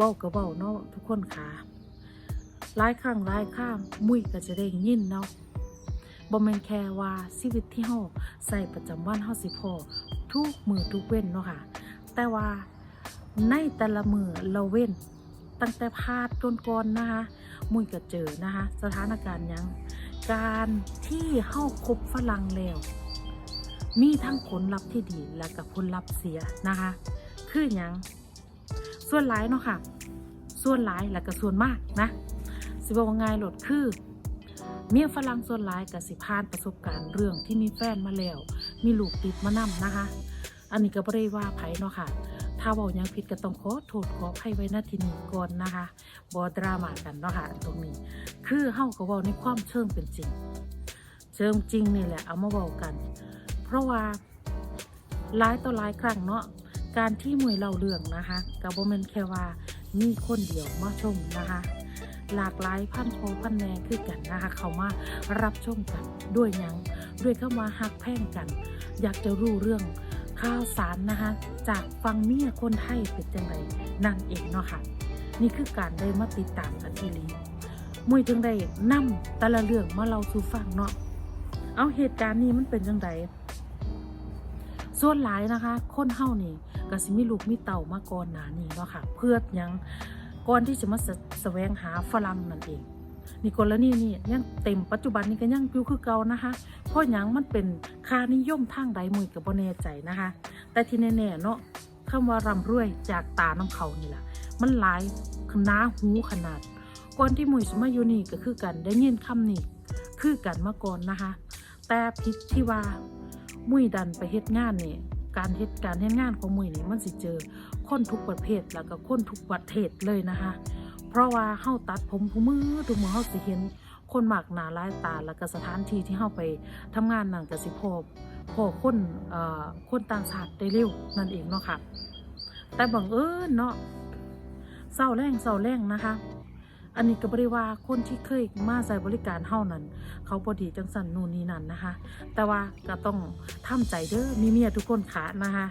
เว้ากับเว้าเนาะทุกคนค่ะหลายครั้งหลายข้ามมุ้ยก็จะได้ยินเนาะบ่แม่นแค่ว่าชีวิตที่เฮาใส่ประจำวันเฮาสิพอทุกมือทุกเว้นเนาะค่ะ แต่ว่าในแต่ละมือเราเว้น ตั้งแต่พาดต้นก่อนๆนะคะมุ้ยก็เจอนะคะ สถานการณ์ยัง การที่เฮาคบฝรั่งแล้ว มีทั้งผลลัพธ์ที่ดีและกับผลลัพธ์เสียนะคะ คือหยัง ส่วนหลายเนาะค่ะ ส่วนหลายและก็ส่วนมากนะ สิบอกว่าง่ายหลดคือ เมียฝรั่งส่วนหลายกับสิพานประสบการณ์เรื่องที่มีแฟนมาแล้ว มีลูกติดมานำนะคะ อันนี้ก็บ่ได้ว่าไผเนาะค่ะ ถ้าบอกยังผิดก็ต้องขอโทษขออภัยไว้ณที่นี้ก่อนนะคะบอดรามากันเนาะค่ะตรงนี้ คือเฮาก็เว้าในความเชิงเป็นจริง เชิงจริงนี่แหละเอามาเว้ากัน เพราะว่าหลายต่อหลายครั้งเนาะ การที่มวยเล่าเรื่องนะคะกับโบ่แม่นแค่ว่ามีคนเดียวมาชมนะคะ หลากหลายพันโพพันแนงคือกันนะคะ เขามารับชมกันด้วยยังด้วยเข้ามาฮักแพ่งกัน อยากจะรู้เรื่องข่าวสารนะคะ จากฟังเมียคนไทยเป็นจังไรนั่นเองเนาะค่ะนี่คือการได้มาติดตามกันอีลีมวยจึงได้นำแต่ละเรื่องมาเล่าสู่ฟังเนาะเอาเหตุการณ์นี้มันเป็นจังไดส่วนหลายนะคะ คนเฮานี่ ก็สิมีลูกมีเต่ามาก่อนหนานี้เนาะค่ะ เพื่อยังก่อนที่จะมาสแสวงหาฝรั่งนั่นเองนี่กรณีนี่ยังเต็มปัจจุบันนี้ก็ยังอยู่คือเก่านะคะเพราะยังมันเป็นค่านิยมทางใดมือกับบ่แน่ใจนะคะ แต่ที่แน่ๆเนาะคำว่าร่ำรวยจากตาน้ำเขานี่แหละมันหลายขนาหูขนาด ก่อนที่มุยสมาอยู่นี่ก็คือกันได้ยินคำนี้คือกันมาก่อนนะคะ แต่พิษที่ว่ามุยดันไปเฮ็ดงานนี่ การเฮ็ดการเฮ็ดงานของมุยนี่มันสิเจอคนทุกประเภทแล้วก็คนทุกประเทศเลยนะคะ เพราะว่าเฮาตัดผมผู้มือทุกมือเฮาสิเห็นคนมากหนาหลายตาแล้วก็สถานที่ที่เฮาไปทำงานนั่นก็สิพบพอคนเอ่อคนต่างชาติได้เร็วนั่นเองเนาะค่ะ แต่บังเอิญเนาะเศร้าแรงเศร้าแรงนะคะ อันนี้ก็บริว่าคนที่เคยมาใส่บริการเฮานั้น เขาบอดีจังสันนู่นนี่นั่นนะคะ แต่ว่าก็ต้องทำใจเด้อมีเมียทุกคนขานะคะ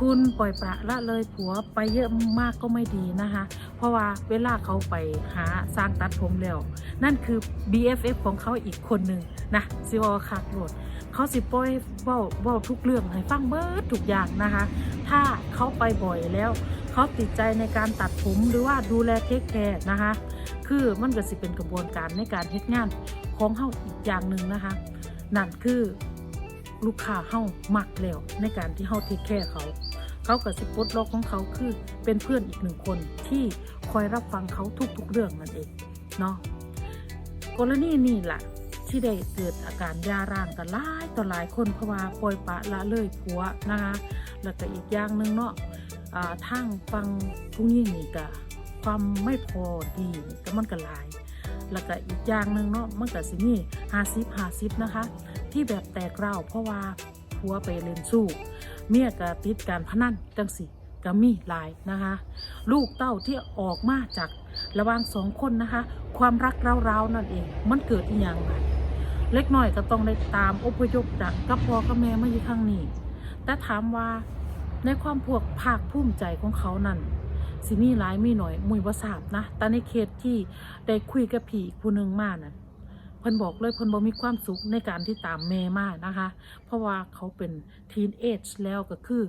คุณปล่อยประละเลยผัวไปเยอะมากก็ไม่ดีนะคะ เพราะว่าเวลาเขาไปหาสร้างตัดผมแล้ว นั่นคือ BFF ของเขาอีกคนหนึ่งนะซิวาคักโหลดเขาสิปล่อยเว้าเว้าทุกเรื่องให้ฟังเบิดทุกอย่างนะคะ ถ้าเขาไปบ่อยแล้ว เขาติดใจในการตัดผมหรือว่าดูแลเทคแคร์นะคะ คือมันก็สิเป็นกระบวนการในการเฮ็ดงานของเฮาอีกอย่างหนึ่งนะคะ นั่นคือลูกค้าเฮามักแล้วในการที่เฮาเทคแคร์เขาเขากับสิปลดล็อกของเขาคือเป็นเพื่อนอีกหนึ่งคนที่คอยรับฟังเขาทุกๆเรื่องนั่นเองเนาะกรณีนี่แหละ ที่ได้เกิดอาการยาร่างกันหลายต่อหลายคนเพราะว่าปล่อยปะละเลยผัวนะคะแล้วก็อีกอย่างหนึ่งเนาะอ่าทางฟังผู้หญิงนี่ก็ความไม่พอดีก็มันก็หลาย แล้วก็อีกอย่างหนึ่งเนาะมันก็สิมีหาซิบหาซิบนะคะ ที่แบบแตกเร่าเพราะว่าผัวไปเล่นสู้ เมียก็ติดการพนันจังสิก็มีหลายนะคะ ลูกเต้าที่ออกมาจากระหว่างสองคนนะคะ ความรักเร้าๆนั่นเอง มันเกิดอีหยังไง เล็กน้อยก็ต้องได้ตามอพยพจากกับพ่อกับแม่มาอยู่ข้างนี้ แต่ถามว่าในความพวกภาคภูมิใจของเขานั่นสิมีหลายมีหน่อยมุยว่าทราบนะ แต่ในเคสที่ได้คุยกับพี่อีกผู้หนึ่งมาน่ะเพิ่นบอกเลยเพิ่นบ่มีความสุขในการที่ตามแม่มานะคะ เพราะว่าเขาเป็นทีนเอจแล้วก็คือ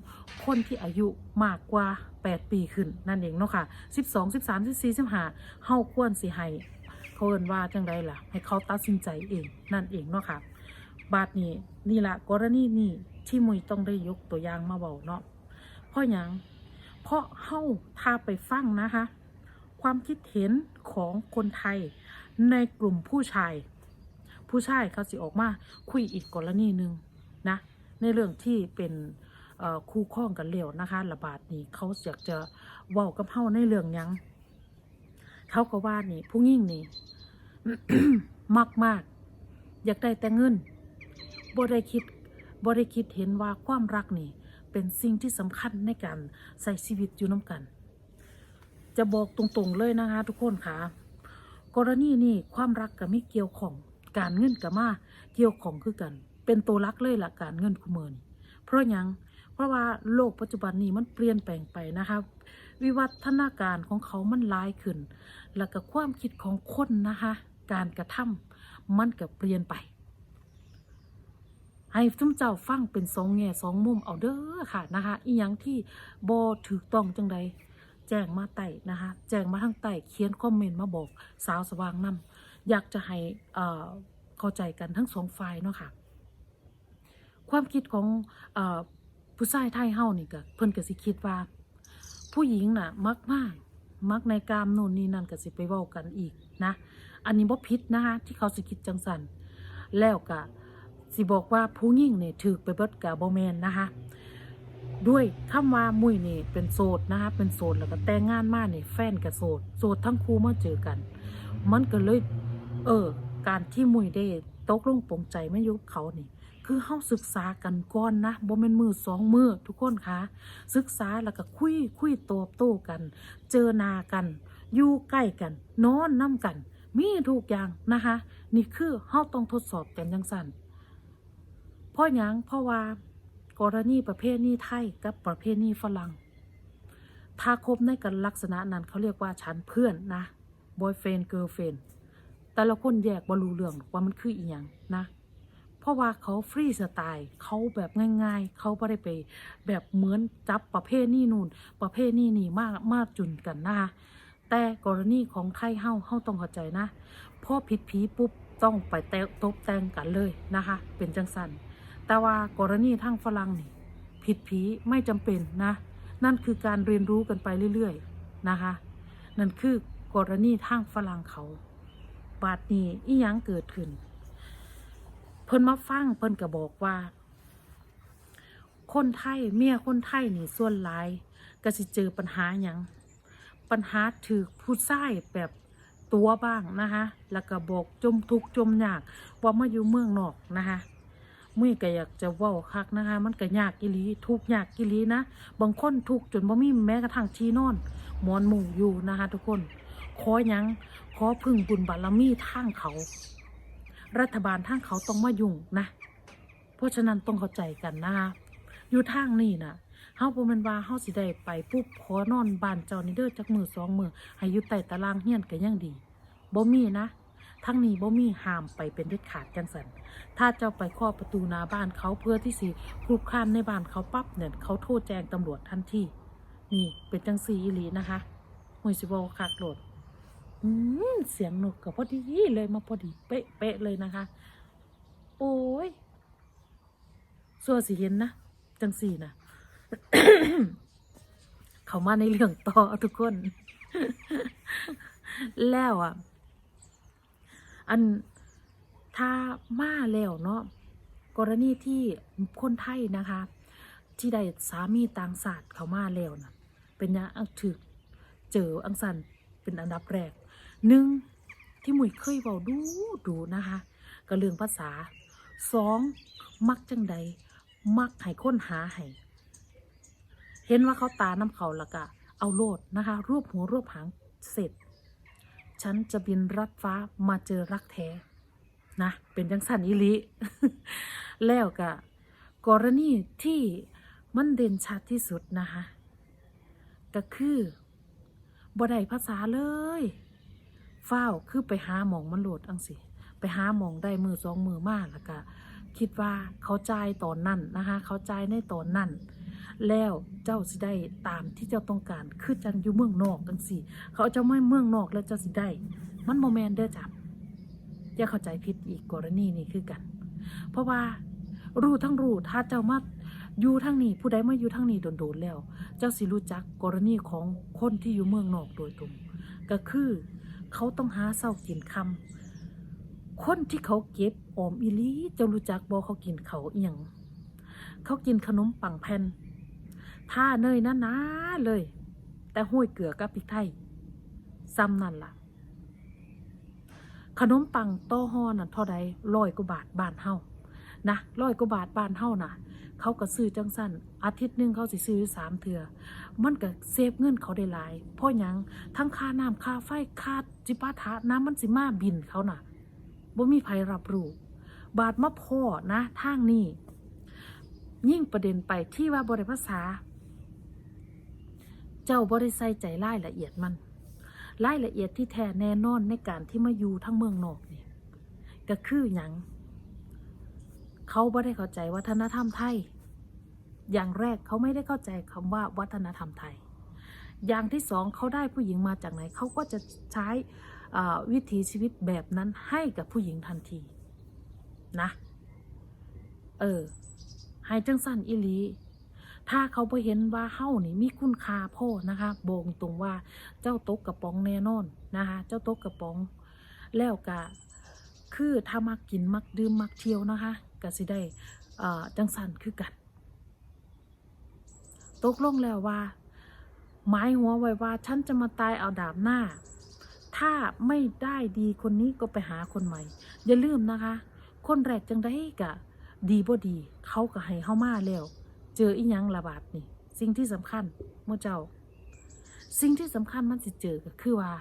คนที่อายุมากกว่า 8 ปีขึ้นนั่นเองเนาะค่ะ 12 13 14 15เฮาควรสิให้ เขาเอินว่าจังไดล่ะ ให้เขาตัดสินใจเองนั่นเองเนาะค่ะบาดนี้นี่ละกรณีนี้ที่มุยต้องได้ยกตัวอย่างมาเบาเนาะเพราะยังเพราะเฮาถ้าไปฟังนะคะ ความคิดเห็นของคนไทยในกลุ่มผู้ชาย ผู้ชายเขาสิออกมาคุยอีกกรณีหนึ่งนะในเรื่องที่เป็นคู่ข้องกันเร็วนะคะระบาดนี้เขาอยากจะเว้ากับเฮาในเรื่องยังเขาก็ว่านี่ผู้ยิ่งนี่ มากมากๆอยากได้แต่เงินบ่ได้คิดบ่ได้คิดเห็นว่าความรักนี่เป็นสิ่งที่สำคัญในการใส่ชีวิตอยู่น้ำกัน จะบอกตรงๆเลยนะคะทุกคนค่ะ กรณีนี้ความรักกับไม่เกี่ยวของการเงินกับมาเกี่ยวของคือกัน เป็นตัวรักเลยละการเงินคุเมอนี่เพราะยังเพราะว่าโลกปัจจุบันนี้มันเปลี่ยนแปลงไปนะคะวิวัฒนาการของเขามันหลายขึ้น แล้วก็ความคิดของคนนะคะ การกระทำมันก็เปลี่ยนไป ให้ทุกเจ้าฟังเป็นสองแง่สองมุมเอาเด้อค่ะนะคะอีหยังที่บอถูกต้องจังใดแจ้งมาไต่นะคะแจ้งมาทางใต้เขียนคอมเมนต์มาบอกสาวสว่างนำอยากจะให้เข้าใจกันทั้งสองฝ่ายเนาะค่ะ ความคิดของออผู้ชายไทยเฮานี่ก็เพิ่นก็สิคิดว่า ผู้หญิงน่ะมักมากมักในกามโน่นนี่นั่นก็สิไปเว้ากันอีกนะ อันนี้บ่ผิดนะคะที่เขาสิคิดจังสันแล้วก็สิบอกว่าผู้หญิงเนี่ยถือไปเบิดกับบ่แมนนะคะด้วยคำว่ามุ้ยนี่เป็นโสดนะคะเป็นโสดแล้วก็แต่งงานมาเนี่ยแฟนกับโสดโสดทั้งคู่มาเจอกัน มันก็เลย เออ การที่มุ้ยได้ตกลงปลงใจไม่ยุบเขานี่คือเฮาศึกษากันก่อนนะบ่แม่นมือสองมือทุกคนคะศึกษาแล้วก็คุยคุยโตบโต้กัน เจอหนากัน อยู่ใกล้กัน นอนน้ำกัน มีทุกอย่างนะคะ นี่คือเฮาต้องทดสอบกันจังสั่นเพราะหยังเพราะว่ากรณีประเภทนี้ไทยกับประเภทนี้ฝรั่งถ้าคบในกันลักษณะนั้นเขาเรียกว่าฉันเพื่อนนะ boyfriend girlfriend แต่ละคนแยกบรูเรื่องว่ามันคืออีหยังนะ เพราะว่าเขาฟรีสไตล์เขาแบบง่าย ๆ เขาไม่ได้ไปแบบเหมือนจับประเภทนี้นู่น ประเภทนี้นี่มากมากจุนกันนะคะ แต่กรณีของไทยเฮาเฮาต้องเข้าใจนะพอผิดผีปุ๊บต้องไปแตะตบแต่งกันเลยนะคะ เป็นจังสันแต่ว่ากรณีทางฝรั่งนี่ผิดผีไม่จำเป็นนะ นั่นคือการเรียนรู้กันไปเรื่อยๆนะคะ นั่นคือกรณีทางฝรั่งเขา บาดนี้อีหยังเกิดขึ้น เพิ่นมาฟังเพิ่นก็บอกว่า คนไทยเมียคนไทยนี่ส่วนหลายก็สิเจอปัญหาหยัง ปัญหาถือผู้ชายแบบตัวบ้างนะคะแล้วก็บอกจมทุกจมยากว่ามาอยู่เมืองนอกนะคะมุ้ยก็อยากจะว้าคักนะคะ มันก็ยากกิลีทุกยากกิลีนะ บางคนทุกจนบ่มีแม้กระทั่งที่นอนหมอนมุงอยู่นะคะ ทุกคน ขอหยังขอพึ่งบุญบารมีทางเขา รัฐบาลทางเขาต้องมายุ่งนะ เพราะฉะนั้นต้องเข้าใจกันนะคะอยู่ทางนี่นะ เฮาบ่แม่นว่าเฮาสิได้ไปปุ๊บขอนอนบ้านเจ้านี่เด้อจักมือสองมือให้อยู่ใต้ตารางเฮียนก็ยังดีบ่มีนะทั้งนี้บ่มีห้ามไปเป็นเด็ดขาดจังสัน ถ้าเจ้าไปเคาะประตูหน้าบ้านเขาเพื่อที่สิคุกคานในบ้านเขาปั๊บเนี่ยเขาโทษแจ้งตำรวจทันทีนี่เป็นจังซีอีหลีนะคะหวยสิบ่คักโหลดอืมเสียงนกกับพอดีเลยมาพอดีเป๊ะเป๊ะเลยนะคะ โอ้ยสัวสิเห็นนะ จังสี่นะ เขามาในเรื่องต่อทุกคน แล้วอะ อันถ้ามาแล้วเนาะกรณีที่คนไทยนะคะ ที่ได้สามีต่างศาสตร์เขามาแล้วนะเป็นยังอังถึกเจออังสันเป็นอันดับแรกหนึ่งที่หมุยเคยเบาดูดูนะคะก็เรื่องภาษาสองมักจังใดมักให้ค้นหาให้ เห็นว่าเขาตาน้ำเขาละกะ เอาโลดนะคะ รวบหัวรวบหางเสร็จ ฉันจะบินรัดฟ้ามาเจอรักแท้นะเป็นจังสันอิลิแล้วกะกรณีที่มันเด่นชัดที่สุดนะคะก็คือบ่ได้ภาษาเลยเฝ้าคือไปหาหมองมันโหลดอังสิไปหาหมองได้มือสองมือมากแล้วก็คิดว่าเขาจ่ายตอนนั้นนะคะ เขาจ่ายในตอนนั้น แล้วเจ้าสิได้ตามที่เจ้าต้องการ คือจังอยู่เมืองนอกจังสิเขาเจ้าไม่เมืองนอกแล้วเจ้าสิได้ มันโมแมนเด้อจับอย่าเข้าใจผิดอีกกรณีนี้คือกัน เพราะว่ารู้ทั้งรู้ถ้าเจ้ามาอยู่ทั้งนี้ผู้ใดมาอยู่ทั้งนี้โดนๆแล้ว เจ้าสิรู้จักกรณีของคนที่อยู่เมืองนอกโดยตรง ก็คือเขาต้องหาเศร้ากินคำคนที่เขาเก็บออมอีลีเจ้ารู้จักบอเขากินเขาเอียงเขากินขนมปังแผ่น ท่าเนยนะนะเลย แต่ห้วยเกลือกับพริกไทยซ้ำนั่นล่ะ ขนมปังต้อห่อน่ะเท่าใดร้อยกว่าบาทบานเฮานะร้อยกว่าบาทบานเฮาน่ะเขาก็ซื้อจังสั้นอาทิตย์หนึงเขาสิซื้อสามเถื่อมันก็เซฟเงินเขาได้หลายเพราะยังทั้งค่าน้ำค่าไฟค่าจิปาถะน้ำมันสิมาบินเขาน่ะบ่มีใครรับรู้บาทมาพ่อนะทางนี้ยิ่งประเด็นไปที่ว่าบริภาษา เจ้าบริใส่ใจรายละเอียดมันรายละเอียดที่แท้แน่นอนในการที่มาอยู่ทั้งเมืองนอกนี่ก็คือหยังเขาบ่ได้เข้าใจวัฒนธรรมไทย อย่างแรกเขาไม่ได้เข้าใจคำว่าวัฒนธรรมไทย อย่างที่สองเขาได้ผู้หญิงมาจากไหนเขาก็จะใช้วิถีชีวิตแบบนั้นให้กับผู้หญิงทันทีนะ เออให้จังสั้นอิลี ถ้าเขาไปเห็นว่าเฮ้านี่มีคุณค่าพ่อนะคะโบงตรงว่าเจ้าตกกระป๋องแน่นอนนะคะ เจ้าตกกระป๋อง แล้วกะคือถ้ามักกินมักดื่มมักเที่ยวนะคะก็สิได้อ่อจังสันคือกันตกลงแล้วว่า หมายหัวไว้ว่าฉันจะมาตายเอาดาบหน้า ถ้าไม่ได้ดีคนนี้ก็ไปหาคนใหม่ อย่าลืมนะคะ คนแรกจังได้กะ ดีบ่ดี เขาก็ให้เข้ามาแล้ว เจออีหยังระบาดนี่ สิ่งที่สำคัญเมื่อเจ้า สิ่งที่สำคัญมันสิเจอก็คือว่า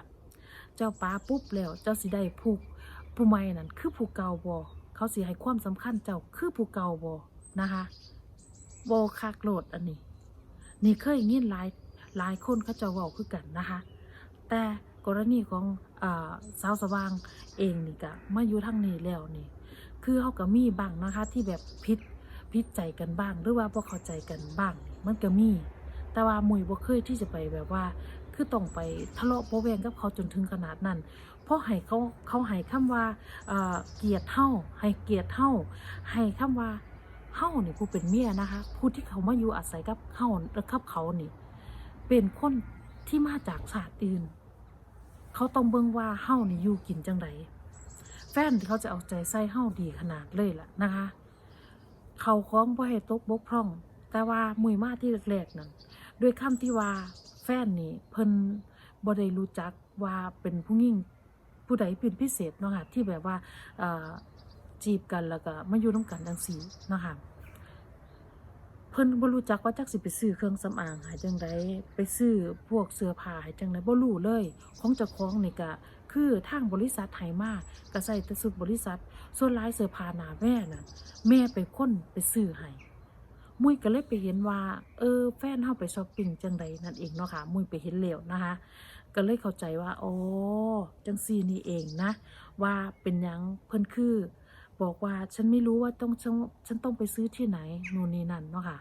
เจ้าป้าปุ๊บแล้วเจ้าสิได้ผูกผู้ใหม่นั่นคือผู้เก่าบ่เขาสิให้ความสำคัญเจ้าคือผู้เก่าบ่นะคะบ่คักโลดอันนี้ นี่เคยเงียนหลายหลายคนเขาเจะเว้าคือกันนะคะ แต่กรณีของอาสาวสว่างเองนี่ก็มาอยู่ทางนี้แล้วนี่ คือเขาก็มีบ้างนะคะที่แบบพิษ พิษใจกันบ้าง หรือว่าบ่เข้าใจกันบ้าง มันก็มี แต่ว่ามุยบ่เคยที่จะไปแบบว่า คือต้องไปทะเลาะเบาะแวงกับเขาจนถึงขนาดนั้น เพราะให้เขาเขาให้คำว่าเอ่อเกียดเฮาให้เกียดเฮาให้คำว่าเฮานี่ผู้เป็นเมียนะคะ ผู้ที่เขามาอยู่อาศัยกับเฮาและกับเขานี่ เป็นคนที่มาจากศาสตร์อื่น เขาต้องเบิ่งว่าเฮานี่อยู่กินจังไดแฟนที่เขาจะเอาใจใส่เฮาดีขนาดเลยล่ะนะคะ เขาคล้องบ่ให้ตกบกพร่อง แต่ว่ามุยมาที่แรกๆนั่นด้วยคำที่ว่าแฟนนี่เพิ่นบ่ได้รู้จักว่าเป็นผู้หญิงผู้ใดเป็นพิเศษเนาะค่ะที่แบบว่าจีบกันแล้วก็มาอยู่น้ำกันจังซี่เนะคะเพิ่นบ่รู้จักว่าจักสิไปซื้อเครื่องสำอางหายจังไดไปซื้อพวกเสื้อผ้าหายจังไดบ่รู้เลย ของเจ้าของนี่ก็ คือทางบริษัทให้มาก็ใส่แต่สุดบริษัท ส่วนลายเสื้อผ้าหนาแม่น่ะ แม่ไปค้นไปซื้อให้มุ้ยก็เลยไปเห็นว่า เออ แฟนเฮาไปช้อปปิ้งจังไดนั่นเองเนาะค่ะ มุ้ยไปเห็นแล้วนะคะ ก็เลยเข้าใจว่าอ๋อจังซีนี่เองนะ ว่าเป็นยังเพิ่นคือ บอกว่าฉันไม่รู้ว่าต้องฉันฉันต้องไปซื้อที่ไหนนู่นนี่นั่นเนาะค่ะ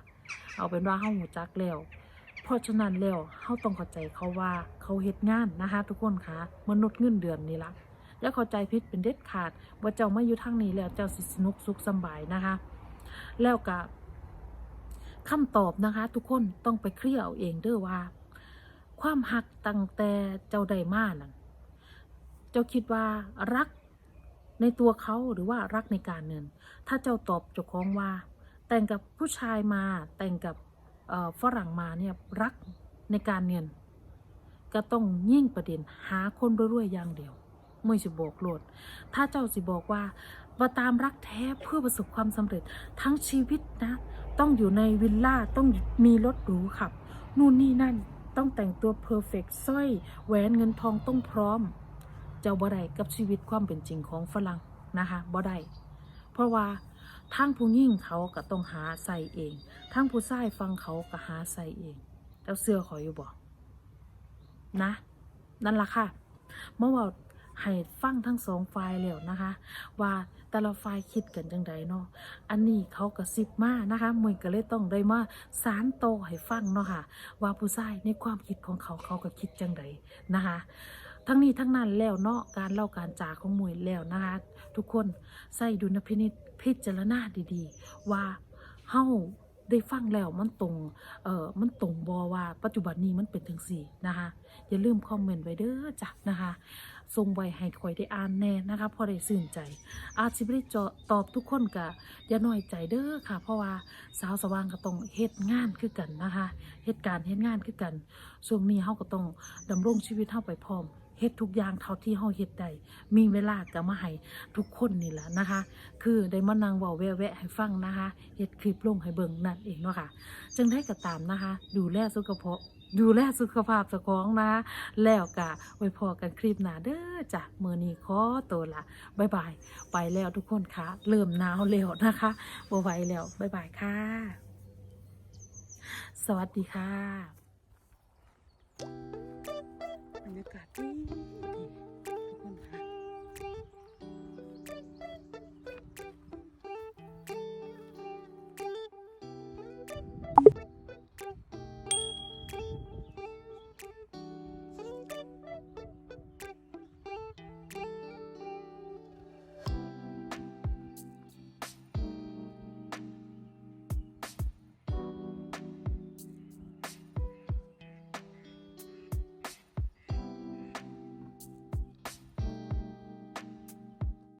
เอาเป็นว่าเฮาหูจักแล้ว เพราะฉะนั้นแล้วเฮาต้องเข้าใจเขาว่าเขาเฮ็ดงานนะคะทุกคนคะมนุษย์เงินเดือนนี่ละอย่าเข้าใจผิดเป็นเด็ดขาด ว่าเจ้าไมาอยู่ทางนี้แล้วเจ้าสิสนุกสุขสบายนะคะ แล้วก็คำตอบนะคะ ทุกคนต้องไปเคลียร์เอาเองเด้อว่า ความหักตั้งแต่เจ้าได้มานั่นเจ้าคิดว่ารักในตัวเขาหรือว่ารักในการเงิน ถ้าเจ้าตอบเจ้าของว่า แต่งกับผู้ชายมาแต่งกับ ฝรั่งมาเนี่ยรักในการเงิน ก็ต้องยิ่งประเด็นหาคนรวยๆอย่างเดียวไม่สิบอกโลด ถ้าเจ้าสิบอกว่ามาตามรักแท้เพื่อประสบความสำเร็จทั้งชีวิตนะ ต้องอยู่ในวิลล่าต้องมีรถหรูขับ นู่นนี่นั่นต้องแต่งตัวเพอร์เฟกสร้อยแหวนเงินทองต้องพร้อม เจ้าบ่ได้กับชีวิตความเป็นจริงของฝรั่งนะคะบ่ได้เพราะว่า ทั้งผู้ยิ่งเขาก็ต้องหาใส่เอง ทั้งผู้ชายฟังเขาก็หาใส่เองเจ้าเสื้อขออยู่บ่นะ นั่นล่ะค่ะ เมื่อว่าให้ฟังทั้งสองฝ่ายแล้วนะคะ ว่าแต่ละฝ่ายคิดกันจังใดเนาะอันนี้เขากระซิบมานะคะมวยก็เลยต้องได้มาสารโตให้ฟังเนาะค่ะ ว่าผู้ชายในความคิดของเขาเขาก็คิดจังใดนะคะ ทั้งนี้ทั้งนั้นแล้วเนาะการเล่าการจาของมวยแล้วนะคะทุกคนใส่ดุลพินิจพิจารณาดีๆ ว่าเฮาได้ฟังแล้วมันตรง เอ่อ มันตรงบอว่าปัจจุบันนี้มันเป็นถึงสี่นะคะ อย่าลืมคอมเมนต์ไว้เด้อจ้ะนะคะส่งไว้ให้คอยได้อ่านแน่นะคะ พอได้สื่นใจ อาจสิบได้จตอบทุกคนกะอย่าน้อยใจเด้อค่ะ เพราะว่าสาวสว่างก็ต้องเฮ็ดงานคือกันนะคะ เหตุการณ์เฮ็ดงานคือกัน ช่วงนี้เฮาก็ต้องดำรงชีวิตเฮาไปพร้อม เฮ็ดทุกอย่างเท่าที่เฮาเฮ็ดได้มีเวลาก็มาให้ทุกคนนี่แหละนะคะ คือได้มานั่งเว้าแวะให้ฟังนะคะเฮ็ดคลิปลงให้เบิ่งนั่นเองเนาะค่ะจึงได้ก็ตามนะคะ ดูแลสุขภาพดูแลสุขภาพเจ้าของนะ แล้วกะไว้พอกันคลิปหน้าเด้อจ้ะมือนี้ขอตัวละบายบาย ไปแล้วทุกคนคะเริ่มหนาวแล้วนะคะบ่ไหวแล้วบายบายค่ะ สวัสดีค่ะ บรรยากาศดีดี